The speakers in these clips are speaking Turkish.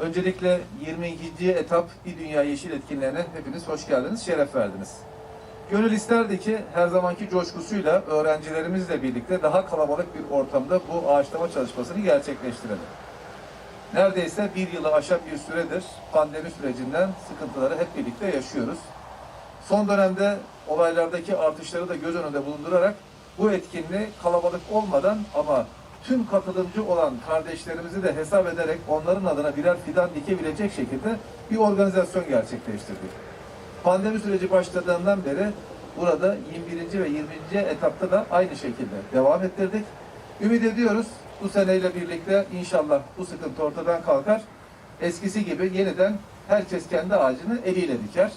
Öncelikle 22. etap Bir Dünya Yeşil etkinliğine hepiniz hoş geldiniz, şeref verdiniz. Gönül isterdi ki her zamanki coşkusuyla öğrencilerimizle birlikte daha kalabalık bir ortamda bu ağaçlama çalışmasını gerçekleştirelim. Neredeyse bir yılı aşan bir süredir pandemi sürecinden sıkıntıları hep birlikte yaşıyoruz. Son dönemde olaylardaki artışları da göz önünde bulundurarak bu etkinliği kalabalık olmadan ama tüm katılımcı olan kardeşlerimizi de hesap ederek onların adına birer fidan dikebilecek şekilde bir organizasyon gerçekleştirdik. Pandemi süreci başladığından beri burada 21. ve 20. etapta da aynı şekilde devam ettirdik. Ümit ediyoruz bu seneyle birlikte inşallah bu sıkıntı ortadan kalkar. Eskisi gibi yeniden herkes kendi ağacını eliyle diker.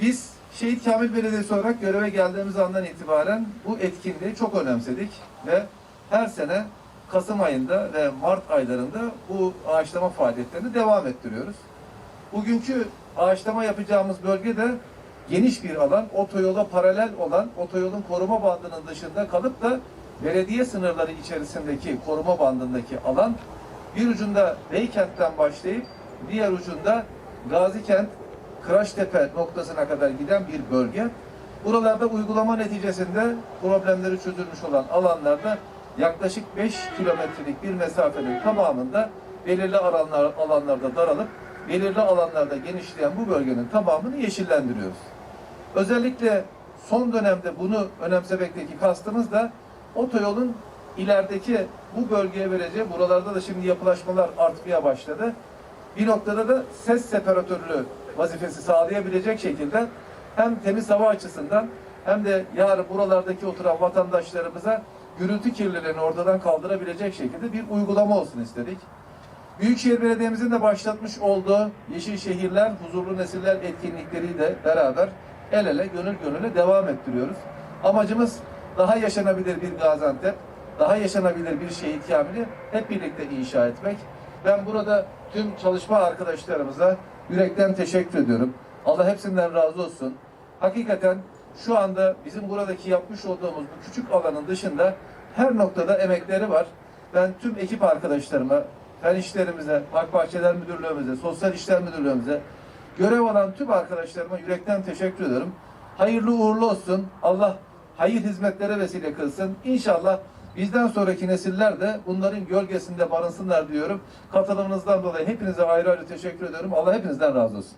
Biz Şehit Kamil Belediyesi olarak göreve geldiğimiz andan itibaren bu etkinliği çok önemsedik ve her sene Kasım ayında ve Mart aylarında bu ağaçlama faaliyetlerini devam ettiriyoruz. Bugünkü ağaçlama yapacağımız bölge de geniş bir alan, otoyola paralel olan, otoyolun koruma bandının dışında kalıp da belediye sınırları içerisindeki koruma bandındaki alan bir ucunda Beykent'ten başlayıp diğer ucunda Gazikent, Kıraçtepe noktasına kadar giden bir bölge. Buralarda uygulama neticesinde problemleri çözülmüş olan alanlarda yaklaşık 5 kilometrelik bir mesafenin tamamında belirli alanlar, alanlarda daralıp belirli alanlarda genişleyen bu bölgenin tamamını yeşillendiriyoruz. Özellikle son dönemde bunu önemsemekteki kastımız da otoyolun ilerideki bu bölgeye vereceği, buralarda da şimdi yapılaşmalar artmaya başladı. Bir noktada da ses separatörlüğü vazifesi sağlayabilecek şekilde hem temiz hava açısından hem de yarın buralardaki oturan vatandaşlarımıza gürültü kirliliğini ortadan kaldırabilecek şekilde bir uygulama olsun istedik. Büyükşehir Belediye'mizin de başlatmış olduğu Yeşil Şehirler, Huzurlu Nesiller etkinlikleriyle beraber el ele, gönül gönüle devam ettiriyoruz. Amacımız daha yaşanabilir bir Gaziantep, daha yaşanabilir bir şehit kamili hep birlikte inşa etmek. Ben burada tüm çalışma arkadaşlarımıza yürekten teşekkür ediyorum. Allah hepsinden razı olsun. Hakikaten şu anda bizim buradaki yapmış olduğumuz bu küçük alanın dışında her noktada emekleri var. Ben tüm ekip arkadaşlarıma, fen işlerimize, Park Bahçeler Müdürlüğümüze, Sosyal İşler Müdürlüğümüze, görev alan tüm arkadaşlarıma yürekten teşekkür ederim. Hayırlı uğurlu olsun. Allah hayır hizmetlere vesile kılsın. İnşallah bizden sonraki nesiller de bunların gölgesinde barınsınlar diyorum. Katılımınızdan dolayı hepinize ayrı ayrı teşekkür ediyorum. Allah hepinizden razı olsun.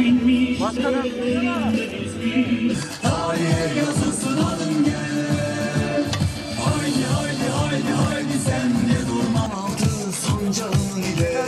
binmiş. Ellerinde dizmiş Tarihe yazılsın adın gel. Haydi haydi haydi haydi sen de durmam altı sancağın ile.